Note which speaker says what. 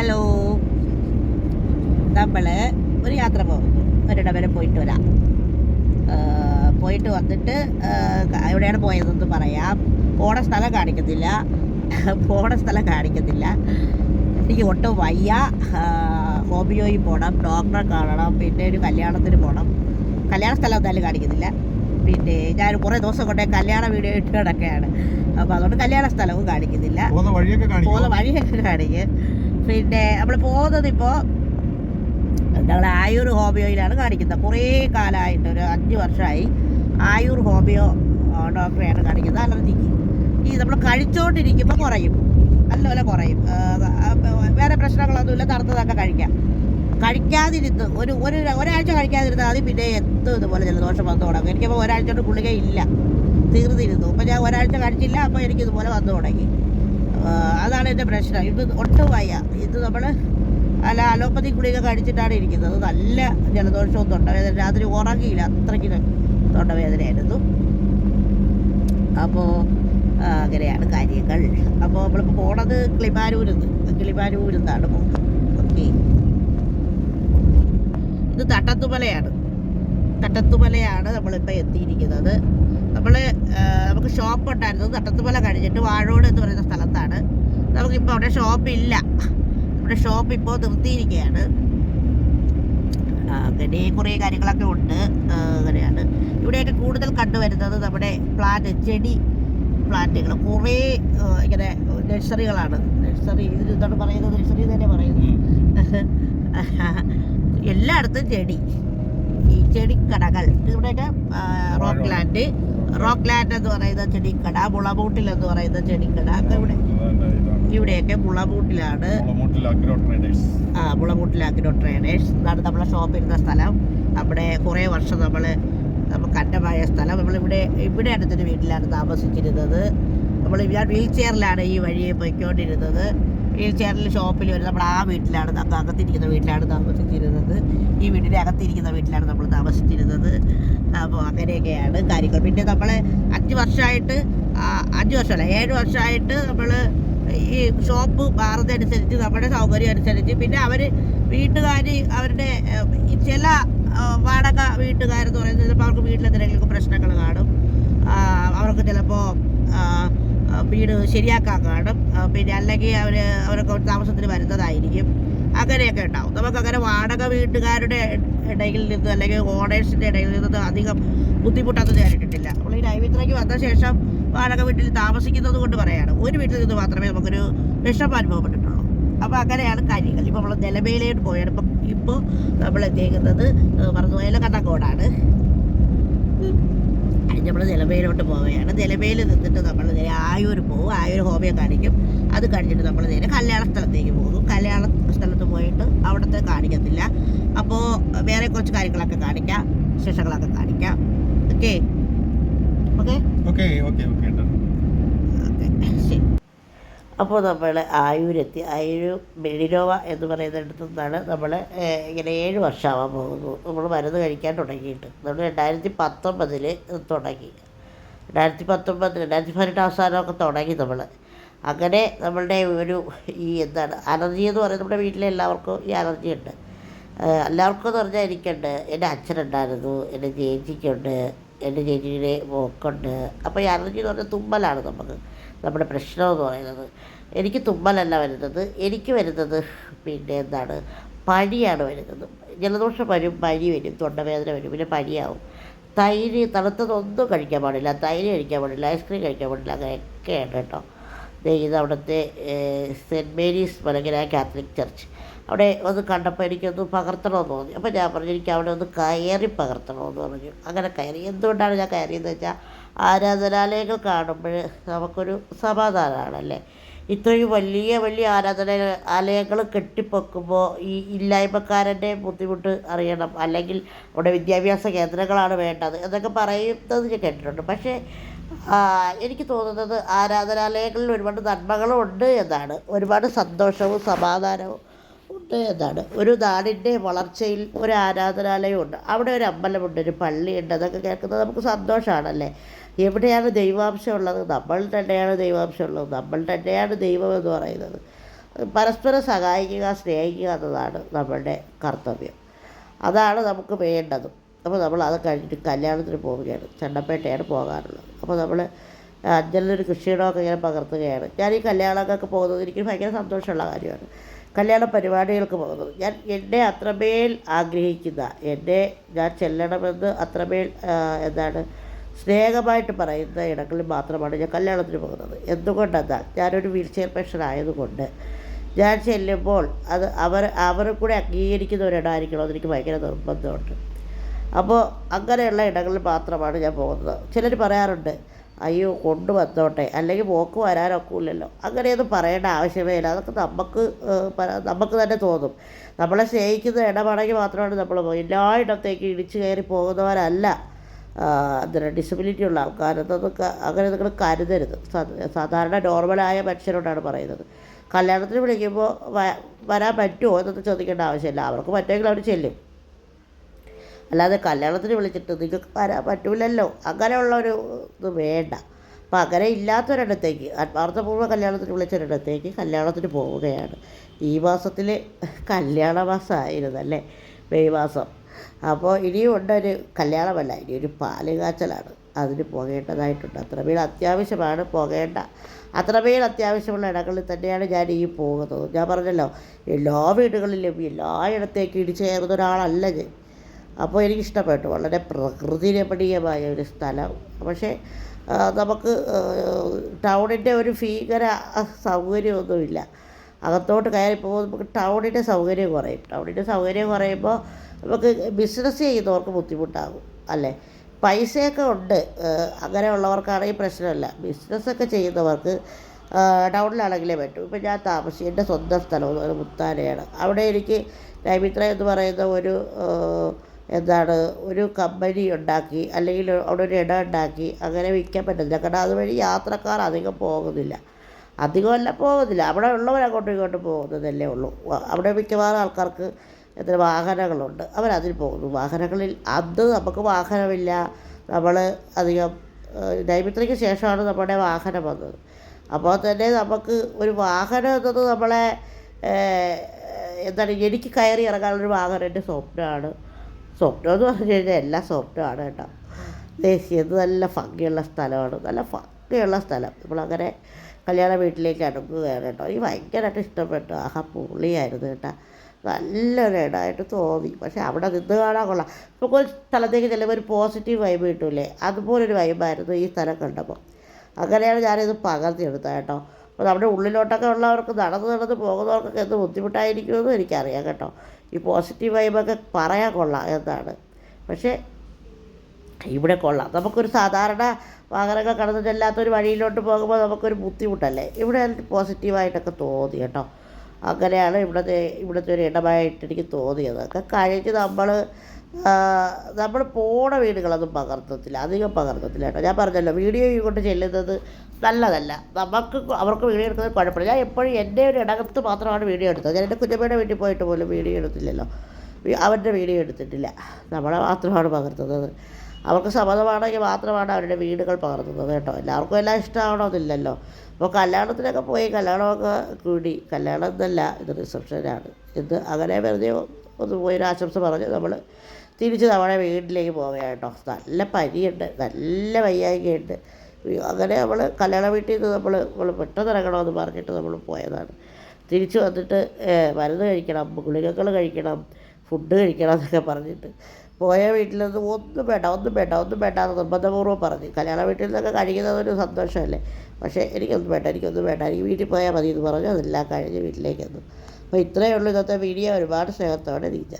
Speaker 1: Hello. നമ്മൾ ഒരു യാത്ര പോകും ഒരിടവരെ പോയിട്ട് വരാം. പോയിട്ട് വന്നിട്ട് എവിടെയാണ് പോയതെന്ന് പറയാം. പോണ സ്ഥലം കാണിക്കത്തില്ല. പോണ സ്ഥലം കാണിക്കത്തില്ല. എനിക്ക് ഒട്ടും വയ്യ. ഹോമിയോയിൽ പോകണം ഡോക്ടറെ കാണണം പിന്നെ ഒരു കല്യാണത്തിന് പോകണം കല്യാണ സ്ഥലം എന്തായാലും കാണിക്കുന്നില്ല പിന്നെ ഞാൻ കുറേ ദിവസം കൊണ്ടേ കല്യാണ വീഡിയോ ഇട്ടുകൊണ്ടൊക്കെയാണ് അപ്പോൾ അതുകൊണ്ട് കല്യാണ സ്ഥലവും കാണിക്കുന്നില്ല
Speaker 2: പോകുന്ന വഴിയൊക്കെ കാണിക്കും.
Speaker 1: പിന്നെ നമ്മൾ പോകുന്നത് ഇപ്പോൾ ഞങ്ങൾ ആയൂർ ഹോമിയോയിലാണ് കാണിക്കുന്നത്. കുറേ കാലമായിട്ട് ഒരു അഞ്ച് വർഷമായി ആയൂർ ഹോമിയോ ഡോക്ടറെയാണ് കാണിക്കുന്നത്. അലർജിക്ക് ഈ നമ്മൾ കഴിച്ചുകൊണ്ടിരിക്കുമ്പോൾ കുറയും. നല്ലപോലെ കുറയും. വേറെ പ്രശ്നങ്ങളൊന്നും വേറെ പ്രശ്നങ്ങളൊന്നുമില്ല. തണുത്തതൊക്കെ കഴിക്കാം. കഴിക്കാതിരുന്ന് ഒരു ഒരു ഒരാഴ്ച കഴിക്കാതിരുന്നാൽ മതി. പിന്നെ എത്തും ഇതുപോലെ ജലദോഷം വന്നു തുടങ്ങും. എനിക്കപ്പോൾ ഒരാഴ്ച കൊണ്ട് ഗുളിക ഇല്ല. തീർന്നിരുന്നു. അപ്പോൾ ഞാൻ ഒരാഴ്ച കഴിച്ചില്ല. അപ്പോൾ എനിക്ക് ഇതുപോലെ വന്നു തുടങ്ങി. അതാണ് എന്റെ പ്രശ്നം. ഇത് ഒട്ടും വയ്യ. ഇത് നമ്മൾ അല്ല അലോപ്പതി ഗുളിക കഴിച്ചിട്ടാണ് ഇരിക്കുന്നത്. നല്ല ജലദോഷവും തൊണ്ടവേദന. രാത്രി ഉറങ്ങിയില്ല. അത്രയ്ക്ക് തൊണ്ടവേദനയായിരുന്നു. അപ്പോൾ അങ്ങനെയാണ് കാര്യങ്ങൾ. അപ്പോൾ നമ്മളിപ്പോൾ പോണത് കിളിമാനൂരിൽ നിന്ന് കിളിമാനൂരിൽ നിന്നാണ് പോകുന്നത് ഓക്കെ. ഇത് തട്ടത്തുമലയാണ്. തട്ടത്തുമലയാണ് നമ്മളിപ്പോൾ എത്തിയിരിക്കുന്നത്. നമ്മൾ നമുക്ക് ഷോപ്പ് ഉണ്ടായിരുന്നു. തട്ടത്തുമല കഴിഞ്ഞിട്ട് വാഴോട് എന്ന് പറയുന്ന സ്ഥലത്താണ് ഇപ്പോൾ അവിടെ ഷോപ്പില്ല നമ്മുടെ ഷോപ്പ് ഇപ്പോൾ നിർത്തിയിരിക്കുകയാണ് അങ്ങനെ കുറേ കാര്യങ്ങളൊക്കെ ഉണ്ട്. അങ്ങനെയാണ്. ഇവിടെയൊക്കെ കൂടുതൽ കണ്ടുവരുന്നത് നമ്മുടെ പ്ലാന്റ് ചെടി പ്ലാന്റുകൾ കുറേ ഇങ്ങനെ നഴ്സറികളാണ് നഴ്സറി എന്താണ് പറയുന്നത്? നഴ്സറി തന്നെ പറയുന്നത് എല്ലായിടത്തും ചെടി. ഈ ചെടിക്കടകൾ. ഇവിടെയൊക്കെ റോക്ക് ലാൻഡ് റോക്ക് ലാൻഡ് എന്ന് പറയുന്ന ചെടിക്കട മുളമൂട്ടിൽ എന്ന് പറയുന്ന ചെടിക്കട. ഒക്കെ ഇവിടെ. ഇവിടെയൊക്കെ മുളമൂട്ടിലാണ് ആ മുളമൂട്ടിൽ അഗ്രോ ട്രേഡേഴ്സ് ഇതാണ് നമ്മളെ ഷോപ്പ് ഇരുന്ന സ്ഥലം. അവിടെ കുറേ വർഷം നമ്മൾ നമുക്ക് അന്നമായ സ്ഥലം. നമ്മളിവിടെ ഇവിടെ അടുത്തൊരു വീട്ടിലാണ് താമസിച്ചിരുന്നത്. നമ്മൾ ഞാൻ വീൽ ചെയറിലാണ് ഈ വഴിയെ പോയിക്കൊണ്ടിരുന്നത്. വീൽ ചെയറിൽ ഷോപ്പിൽ വരും നമ്മൾ ആ വീട്ടിലാണ് അകത്തിരിക്കുന്ന വീട്ടിലാണ് താമസിച്ചിരുന്നത്. ഈ വീടിന്റെ അകത്തിരിക്കുന്ന വീട്ടിലാണ് നമ്മൾ താമസിച്ചിരുന്നത്. അപ്പോൾ അങ്ങനെയൊക്കെയാണ് കാര്യങ്ങൾ. പിന്നെ നമ്മൾ അഞ്ച് വർഷമായിട്ട് അഞ്ച് വർഷമല്ല ഏഴ് വർഷമായിട്ട് നമ്മൾ ഈ ഷോപ്പ് മാറുന്നതനുസരിച്ച് നമ്മുടെ സൗകര്യം അനുസരിച്ച്. പിന്നെ അവർ വീട്ടുകാർ അവരുടെ ചില വാടക വീട്ടുകാരെന്ന് പറയുന്നത് ചിലപ്പോൾ അവർക്ക് വീട്ടിലെന്തെങ്കിലും പ്രശ്നങ്ങൾ കാണും. അവർക്ക് ചിലപ്പോൾ വീട് ശരിയാക്കാൻ കാണും. പിന്നെ അല്ലെങ്കിൽ അവർ അവരൊക്കെ താമസത്തിന് വരുന്നതായിരിക്കും. അങ്ങനെയൊക്കെ ഉണ്ടാവും. നമുക്കങ്ങനെ വാടക വീട്ടുകാരുടെ ഇടയിൽ നിന്ന് അല്ലെങ്കിൽ ഓണേഴ്സിന്റെ ഇടയിൽ നിന്ന് അധികം ബുദ്ധിമുട്ടൊന്നും നേരിട്ടിട്ടില്ല. നമ്മൾ ഈ ലൈവിത്രയ്ക്ക് വന്ന ശേഷം വാടക വീട്ടിൽ താമസിക്കുന്നത് കൊണ്ട് പറയാണ്. ഒരു വീട്ടിൽ നിന്ന് മാത്രമേ നമുക്കൊരു വിഷമം അനുഭവപ്പെട്ടിട്ടുള്ളൂ. അപ്പോൾ അങ്ങനെയാണ് കാര്യങ്ങൾ. ഇപ്പോൾ നമ്മൾ നിലമേലോട്ട് പോയാണ്. ഇപ്പം ഇപ്പോൾ നമ്മൾ എത്തിയേക്കുന്നത് മറന്നുപോയാൽ കണ്ണക്കോടാണ് നമ്മൾ നിലമേലോട്ട് പോവുകയാണ്. നിലമേൽ നിന്നിട്ട് നമ്മൾ നേരെ ആയൂർ പോകും ആയൂർ ഹോമിയോ കാണിക്കും. അത് കഴിഞ്ഞിട്ട് നമ്മൾ നേരെ കല്യാണ സ്ഥലത്തേക്ക് പോകും. കല്യാണ സ്ഥലത്ത് പോയിട്ട് അവിടുത്തെ കാണിക്കത്തില്ല. അപ്പോൾ വേറെ കുറച്ച് കാര്യങ്ങളൊക്കെ കാണിക്കാം. വിശേഷങ്ങളൊക്കെ കാണിക്കാം. Okay? Okay?
Speaker 2: Okay okay okay
Speaker 1: okay ശരി. അപ്പോൾ നമ്മൾ ആയൂരെത്തി. ആയൂർ മെഡിനോവ എന്ന് പറയുന്നിടത്തു നിന്നാണ് നമ്മൾ ഇങ്ങനെ ഏഴ് വർഷമാവാൻ പോകുന്നു. നമ്മൾ മരുന്ന് കഴിക്കാൻ തുടങ്ങിയിട്ട്. നമ്മൾ രണ്ടായിരത്തി പത്തൊമ്പതിൽ തുടങ്ങി. രണ്ടായിരത്തി പത്തൊമ്പത് രണ്ടായിരത്തി പതിനെട്ട് അവസാനമൊക്കെ തുടങ്ങി നമ്മൾ അങ്ങനെ നമ്മളുടെ ഒരു ഈ എന്താണ് അലർജി എന്ന് പറയുന്നത് നമ്മുടെ വീട്ടിലെ എല്ലാവർക്കും ഈ അലർജി ഉണ്ട് എല്ലാവർക്കും എന്ന് പറഞ്ഞാൽ എനിക്കുണ്ട്. എന്റെ അച്ഛനുണ്ടായിരുന്നു. എന്റെ ചേച്ചിക്കുണ്ട്. എന്റെ ചേച്ചിയുടെ മോക്കുണ്ട്. അപ്പോൾ ഈ അലർജി എന്ന് പറഞ്ഞാൽ തുമ്മലാണ് നമുക്ക്. നമ്മുടെ പ്രശ്നമെന്ന് പറയുന്നത്. എനിക്ക് തുമ്മലല്ല വരുന്നത്. എനിക്ക് വരുന്നത് പിന്നെ എന്താണ്? പനിയാണ് വരുന്നത്. ജലദോഷം വരും പനി വരും തൊണ്ടവേദന വരും പിന്നെ പനിയാവും. തൈര് തണുത്തതൊന്നും കഴിക്കാൻ പാടില്ല. തൈര് കഴിക്കാൻ പാടില്ല. ഐസ്ക്രീം കഴിക്കാൻ പാടില്ല. അങ്ങനെയൊക്കെയാണ് കേട്ടോ. ഇത് അവിടുത്തെ saint Mary's Malankara catholic church. അവിടെ ഒന്ന് കണ്ടപ്പോൾ എനിക്കൊന്ന് പകർത്തണമെന്ന് തോന്നി. അപ്പോൾ ഞാൻ പറഞ്ഞു എനിക്ക് അവിടെ ഒന്ന് കയറി പകർത്തണമെന്ന് പറഞ്ഞു. അങ്ങനെ കയറി. എന്തുകൊണ്ടാണ് ഞാൻ കയറിയെന്ന് വെച്ചാൽ ആരാധനാലയങ്ങൾ കാണുമ്പോൾ നമുക്കൊരു സമാധാനമാണല്ലേ? ഇത്രയും വലിയ വലിയ ആരാധന ആലയങ്ങൾ കെട്ടിപ്പൊക്കുമ്പോൾ ഈ ഇല്ലായ്മക്കാരന്റെ ബുദ്ധിമുട്ട് അറിയണം. അല്ലെങ്കിൽ അവിടെ വിദ്യാഭ്യാസ കേന്ദ്രങ്ങളാണ് വേണ്ടത് എന്നൊക്കെ പറയുന്നത് ഞാൻ കേട്ടിട്ടുണ്ട്. പക്ഷേ എനിക്ക് തോന്നുന്നത് ആരാധനാലയങ്ങളിൽ ഒരുപാട് നന്മകളും ഉണ്ട് എന്നാണ്. ഒരുപാട് സന്തോഷവും സമാധാനവും എന്നാണ്. ഒരു നാടിന്റെ വളർച്ചയിൽ ഒരു ആരാധനാലയമുണ്ട്. അവിടെ ഒരു അമ്പലമുണ്ട് ഒരു പള്ളിയുണ്ട്. അതൊക്കെ കേൾക്കുന്നത് നമുക്ക് സന്തോഷമാണല്ലേ എവിടെയാണ് ദൈവാംശം ഉള്ളത് നമ്മൾ തന്നെയാണ് ദൈവാംശം ഉള്ളത് നമ്മൾ തന്നെയാണ് ദൈവം എന്ന് പറയുന്നത്. പരസ്പരം സഹായിക്കുക സ്നേഹിക്കുക എന്നതാണ് നമ്മളുടെ കർത്തവ്യം. അതാണ് നമുക്ക് വേണ്ടതും. അപ്പോൾ നമ്മൾ അത് കഴിഞ്ഞിട്ട് കല്യാണത്തിന് പോവുകയാണ്. ചെണ്ടപ്പേട്ടയാണ് പോകാറുള്ളത് അപ്പോൾ നമ്മൾ അഞ്ചലിലൊരു കൃഷിയിടമൊക്കെ ഇങ്ങനെ പകർത്തുകയാണ്. ഞാൻ ഈ കല്യാണങ്ങൾക്ക് പോകുന്നത് എനിക്ക് ഭയങ്കര സന്തോഷമുള്ള കാര്യമാണ്. കല്യാണ പരിപാടികൾക്ക് പോകുന്നത്. ഞാൻ എന്നെ അത്രമേൽ ആഗ്രഹിക്കുന്ന എന്നെ ഞാൻ ചെല്ലണമെന്ന് അത്രമേൽ എന്താണ് സ്നേഹമായിട്ട് പറയുന്ന ഇടങ്ങളിൽ മാത്രമാണ് ഞാൻ കല്യാണത്തിന് പോകുന്നത്. എന്തുകൊണ്ടെന്നാൽ ഞാനൊരു വീൽ ചെയർ പേഷ്യൻ ആയതുകൊണ്ട് ഞാൻ ചെല്ലുമ്പോൾ അത് അവർ അവരും കൂടെ അംഗീകരിക്കുന്ന ഒരിടമായിരിക്കണമെന്ന് എനിക്ക് ഭയങ്കര നിർബന്ധമുണ്ട്. അപ്പോൾ അങ്ങനെയുള്ള ഇടങ്ങളിൽ മാത്രമാണ് ഞാൻ പോകുന്നത്. ചിലർ പറയാറുണ്ട് അയ്യോ കൊണ്ടുവന്നോട്ടെ. അല്ലെങ്കിൽ പോക്ക് വരാനൊക്കില്ലല്ലോ. അങ്ങനെയൊന്നും പറയേണ്ട ആവശ്യമേ ഇല്ല. അതൊക്കെ നമുക്ക് നമുക്ക് തന്നെ തോന്നും. നമ്മളെ സ്നേഹിക്കുന്ന ഇടമാണെങ്കിൽ മാത്രമാണ് നമ്മൾ എല്ലാ എല്ലായിടത്തേക്ക് ഇടിച്ചു കയറി പോകുന്നവരല്ല. എന്താ ഡിസബിലിറ്റി ഉള്ള ആൾക്കാരെന്നൊക്കെ അങ്ങനെ നിങ്ങൾ കരുതരുത്. സാധാരണ നോർമലായ മനുഷ്യരോടാണ് പറയുന്നത്. കല്യാണത്തിന് വിളിക്കുമ്പോൾ വരാൻ പറ്റുമോ എന്നൊന്നും ചോദിക്കേണ്ട ആവശ്യമില്ല. അവർക്ക് പറ്റുമെങ്കിൽ അവർ ചെല്ലും. അല്ലാതെ കല്യാണത്തിന് വിളിച്ചിട്ട് നിങ്ങൾക്ക് വരാൻ പറ്റൂലല്ലോ. അങ്ങനെയുള്ള ഒരു ഇത് വേണ്ട. അപ്പം അങ്ങനെ ഇല്ലാത്തൊരിടത്തേക്ക് ആത്മാർത്ഥപൂർവ കല്യാണത്തിന് വിളിച്ചൊരിടത്തേക്ക് കല്യാണത്തിന് പോവുകയാണ്. ഈ മാസത്തിൽ കല്യാണ മാസമായിരുന്നല്ലേ മെയ് മാസം. അപ്പോൾ ഇനിയും ഉണ്ടൊരു കല്യാണമല്ല ഇനി ഒരു പാൽ കാച്ചലാണ്. അതിന് പോകേണ്ടതായിട്ടുണ്ട്. അത്രമേൽ അത്യാവശ്യമാണ് പോകേണ്ട. അത്രമേൽ അത്യാവശ്യമുള്ള ഇടങ്ങളിൽ തന്നെയാണ് ഞാൻ ഈ പോകുന്നത്. ഞാൻ പറഞ്ഞല്ലോ എല്ലാ വീടുകളിലും എല്ലായിടത്തേക്കും ഇടിച്ചു കയറുന്ന ഒരാളല്ല ഞാൻ. അപ്പോൾ എനിക്കിഷ്ടപ്പെട്ടു. വളരെ പ്രകൃതി രമണീയമായ ഒരു സ്ഥലം. പക്ഷേ നമുക്ക് ടൗണിന്റെ ഒരു ഭീകര സൗകര്യമൊന്നുമില്ല. അകത്തോട്ട് കയറി പോകുമ്പോൾ നമുക്ക് ടൗണിന്റെ സൗകര്യം കുറയും. ടൗണിന്റെ സൗകര്യം കുറയുമ്പോൾ നമുക്ക് ബിസിനസ് ചെയ്യുന്നവർക്ക് ബുദ്ധിമുട്ടാകും അല്ലേ? പൈസയൊക്കെ ഉണ്ട് അങ്ങനെ അങ്ങനെയുള്ളവർക്കാണെങ്കിൽ പ്രശ്നമില്ല. ബിസിനസ്സൊക്കെ ചെയ്യുന്നവർക്ക് ടൗണിലാണെങ്കിലേ പറ്റൂ. ഇപ്പം ഞാൻ താമസിച്ചു എന്റെ സ്വന്തം സ്ഥലം മുത്താനയാണ്. അവിടെ എനിക്ക് നൈമിത്ര എന്ന് പറയുന്ന ഒരു എന്താണ് ഒരു കമ്പനി ഉണ്ടാക്കി അല്ലെങ്കിൽ അവിടെ ഒരു ഇടം ഉണ്ടാക്കി അങ്ങനെ വിൽക്കാൻ പറ്റുന്നില്ല കാരണം അതുവഴി യാത്രക്കാർ അധികം പോകുന്നില്ല. അധികമല്ല പോകുന്നില്ല. അവിടെ ഉള്ളവർ അങ്ങോട്ടും ഇങ്ങോട്ടും പോകുന്നതല്ലേ ഉള്ളൂ. അവിടെ മിക്കവാറും ആൾക്കാർക്ക് എത്ര വാഹനങ്ങളുണ്ട്. അവരതിൽ പോകുന്നു. വാഹനങ്ങളിൽ അത് നമുക്ക് വാഹനമില്ല. നമ്മൾ അധികം നൈമിത്രയ്ക്ക് ശേഷമാണ് നമ്മുടെ വാഹനം വന്നത്. അപ്പോൾ തന്നെ നമുക്ക് ഒരു വാഹനം എന്നത് നമ്മളെ എന്താണ് എനിക്ക് കയറി ഇറങ്ങാനുള്ളൊരു വാഹനം എന്റെ സ്വപ്നമാണ്. സ്വപ്നം എന്ന് പറഞ്ഞു കഴിഞ്ഞാൽ എല്ലാ സ്വപ്നമാണ് കേട്ടോ. ദേശീയ ഇത് നല്ല ഭംഗിയുള്ള സ്ഥലമാണ്. നല്ല ഭംഗിയുള്ള സ്ഥലം. നമ്മളങ്ങനെ കല്യാണ വീട്ടിലേക്ക് അടുക്കുകയാണ് കേട്ടോ. എനിക്ക് ഭയങ്കരമായിട്ട് ഇഷ്ടപ്പെട്ടു. ആഹാ പൊളിയായിരുന്നു കേട്ടോ. നല്ലൊരു ഇടമായിട്ട് തോന്നി. പക്ഷേ അവിടെ നിന്ന് കാണാൻ കൊള്ളാം. നമുക്ക് ഒരു സ്ഥലത്തേക്ക് ചിലപ്പോൾ ഒരു പോസിറ്റീവ് വൈബ് കിട്ടൂലേ? അതുപോലൊരു വൈബായിരുന്നു ഈ സ്ഥലം കണ്ടപ്പോൾ. അങ്ങനെയാണ് ഞാനിത് പകർത്തിയെടുത്തത് കേട്ടോ. അപ്പോൾ നമ്മുടെ ഉള്ളിലോട്ടൊക്കെ ഉള്ളവർക്ക് നടന്ന് നടന്ന് പോകുന്നവർക്കൊക്കെ എന്ത് ബുദ്ധിമുട്ടായിരിക്കുമെന്നും എനിക്കറിയാം കേട്ടോ. ഈ പോസിറ്റീവ് വൈബൊക്കെ പറയാൻ കൊള്ളാം എന്നാണ്. പക്ഷേ ഇവിടെ കൊള്ളാം. നമുക്കൊരു സാധാരണ വാഹനങ്ങൾ കടന്നു ചെല്ലാത്തൊരു വഴിയിലോട്ട് പോകുമ്പോൾ നമുക്കൊരു ബുദ്ധിമുട്ടല്ലേ? ഇവിടെ പോസിറ്റീവായിട്ടൊക്കെ തോന്നി കേട്ടോ. അങ്ങനെയാണ് ഇവിടുത്തെ ഇവിടുത്തെ ഒരു ഇടമായിട്ട് എനിക്ക് തോന്നിയത്. ഒക്കെ കഴിഞ്ഞ് നമ്മൾ നമ്മൾ പോണ വീടുകളൊന്നും പകർത്തത്തില്ല. അധികം പകർത്തത്തില്ല കേട്ടോ. ഞാൻ പറഞ്ഞല്ലോ വീഡിയോ കൊണ്ട് ചെല്ലുന്നത് നല്ലതല്ല. നമുക്ക് അവർക്ക് വീഡിയോ എടുക്കുന്നത് കുഴപ്പമില്ല. ഞാൻ എപ്പോഴും എന്റെ ഒരു ഇടകത്ത് മാത്രമാണ് വീഡിയോ എടുത്തത്. ഞാൻ എന്റെ കുഞ്ഞമ്മയുടെ വീട്ടിൽ പോയിട്ട് പോലും വീഡിയോ എടുത്തില്ലല്ലോ. അവരുടെ വീഡിയോ എടുത്തിട്ടില്ല. നമ്മളെ മാത്രമാണ് പകർത്തുന്നത്. അവർക്ക് സമ്മതമാണെങ്കിൽ മാത്രമാണ് അവരുടെ വീടുകൾ പകർത്തുന്നത് കേട്ടോ. എല്ലാവർക്കും എല്ലാം ഇഷ്ടമാവണമെന്നില്ലല്ലോ അപ്പോൾ കല്യാണത്തിനൊക്കെ പോയി കല്യാണമൊക്കെ കൂടി. കല്യാണം എന്നല്ല ഇത് റിസപ്ഷനാണ് ഇത് അങ്ങനെ വെറുതെ ഒന്ന് പോയി ഒരു ആശംസ പറഞ്ഞ് നമ്മൾ തിരിച്ച് നമ്മുടെ വീട്ടിലേക്ക് പോവുകയാണ് കേട്ടോ. നല്ല പനിയുണ്ട് നല്ല വയ്യായ്കയുണ്ട്. അങ്ങനെ നമ്മൾ കല്യാണ വീട്ടിൽ നിന്ന് നമ്മൾ നമ്മൾ പെട്ടെന്ന് ഇറങ്ങണമെന്ന് പറഞ്ഞിട്ട് നമ്മൾ പോയതാണ്. തിരിച്ച് വന്നിട്ട് മരുന്ന് കഴിക്കണം ഗുളികകൾ കഴിക്കണം ഫുഡ് കഴിക്കണം എന്നൊക്കെ പറഞ്ഞിട്ട് പോയ വീട്ടിൽ നിന്ന് ഒന്നും വേണ്ട ഒന്നും വേണ്ട ഒന്നും വേണ്ട എന്ന് നിർബന്ധപൂർവം പറഞ്ഞു. കല്യാണ വീട്ടിൽ നിന്നൊക്കെ കഴിക്കുന്നത് ഒരു സന്തോഷമല്ലേ? പക്ഷേ എനിക്കൊന്നും വേണ്ട എനിക്കൊന്നും വേണ്ട എനിക്ക് വീട്ടിൽ പോയാൽ മതി എന്ന് പറഞ്ഞു അതെല്ലാം കഴിഞ്ഞ് വീട്ടിലേക്ക് വന്നു. അപ്പോൾ ഇത്രയേ ഉള്ളൂ ഇന്നത്തെ വീഡിയോ ഒരുപാട് സ്നേഹത്തോടെ നീച്ച